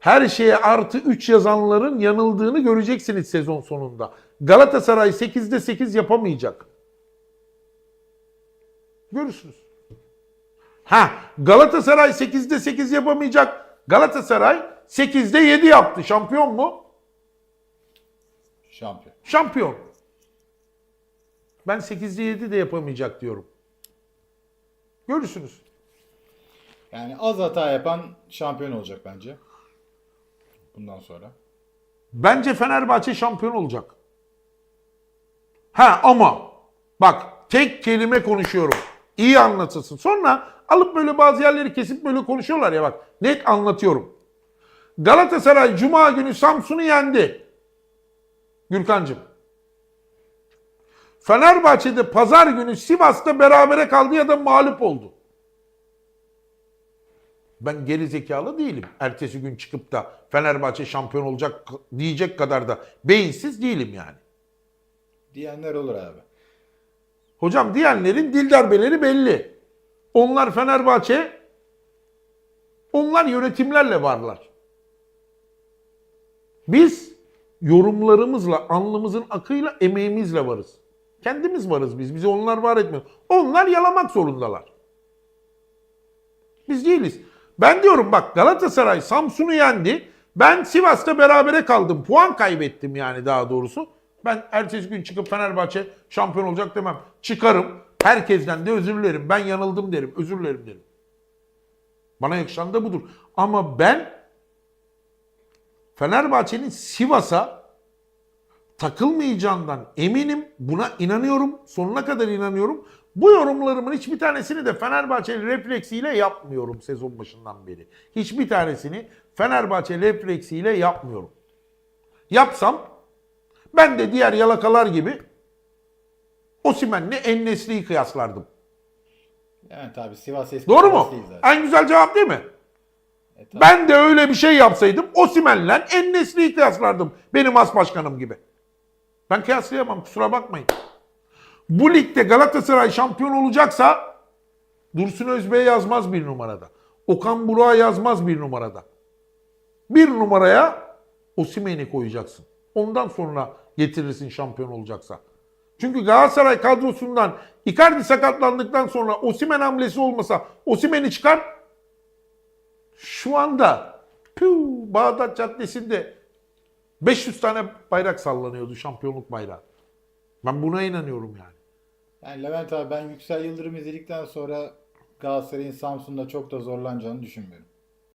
Her şeye artı 3 yazanların yanıldığını göreceksiniz sezon sonunda. Galatasaray 8'de 8 yapamayacak. Görürsünüz. Ha Galatasaray 8'de 8 yapamayacak. Galatasaray 8'de 7 yaptı. Şampiyon mu? Şampiyon. Şampiyon. Ben 8'de 7 de yapamayacak diyorum. Görürsünüz. Yani az hata yapan şampiyon olacak bence. Bundan sonra. Bence Fenerbahçe şampiyon olacak. Ha ama bak tek kelime konuşuyorum. İyi anlatırsın. Sonra alıp böyle bazı yerleri kesip böyle konuşuyorlar ya bak. Net anlatıyorum. Galatasaray Cuma günü Samsun'u yendi. Gürkancığım. Fenerbahçe'de pazar günü Sivas'ta berabere kaldı ya da mağlup oldu. Ben geri zekalı değilim. Ertesi gün çıkıp da Fenerbahçe şampiyon olacak diyecek kadar da beyinsiz değilim yani. Diyenler olur abi. Hocam diyenlerin dil darbeleri belli. Onlar Fenerbahçe, onlar yönetimlerle varlar. Biz yorumlarımızla, alnımızın akıyla, emeğimizle varız. Kendimiz varız biz. Bizi onlar var etmiyor. Onlar yalamak zorundalar. Biz değiliz. Ben diyorum bak Galatasaray Samsun'u yendi. Ben Sivas'ta berabere kaldım. Puan kaybettim yani daha doğrusu. Ben ertesi gün çıkıp Fenerbahçe şampiyon olacak demem. Çıkarım. Herkesten de özür dilerim. Ben yanıldım derim. Özür dilerim derim. Bana yakışan da budur. Ama ben Fenerbahçe'nin Sivas'a takılmayacağından eminim. Buna inanıyorum. Sonuna kadar inanıyorum. Bu yorumlarımın hiçbir tanesini de Fenerbahçe refleksiyle yapmıyorum sezon başından beri. Hiçbir tanesini Fenerbahçe refleksiyle yapmıyorum. Yapsam ben de diğer yalakalar gibi Osimhen'le Ennesli'yi kıyaslardım. Evet abi Sivas eski Doğru mu? zaten. En güzel cevap değil mi? E, tabii. Ben de öyle bir şey yapsaydım Osimhen'le Ennesli'yi kıyaslardım. Benim as başkanım gibi. Ben kıyaslayamam kusura bakmayın. Bu ligde Galatasaray şampiyon olacaksa Dursun Özbey yazmaz bir numarada. Okan Burak'a yazmaz bir numarada. Bir numaraya Osimhen'i koyacaksın. Ondan sonra getirirsin şampiyon olacaksa. Çünkü Galatasaray kadrosundan Icardi sakatlandıktan sonra Osimhen hamlesi olmasa Osimhen'i çıkar şu anda piu, Bağdat Caddesi'nde 500 tane bayrak sallanıyordu şampiyonluk bayrağı. Ben buna inanıyorum yani. Yani Levent abi ben Yüksel Yıldırım izledikten sonra Galatasaray'ın Samsun'da çok da zorlanacağını düşünmüyorum.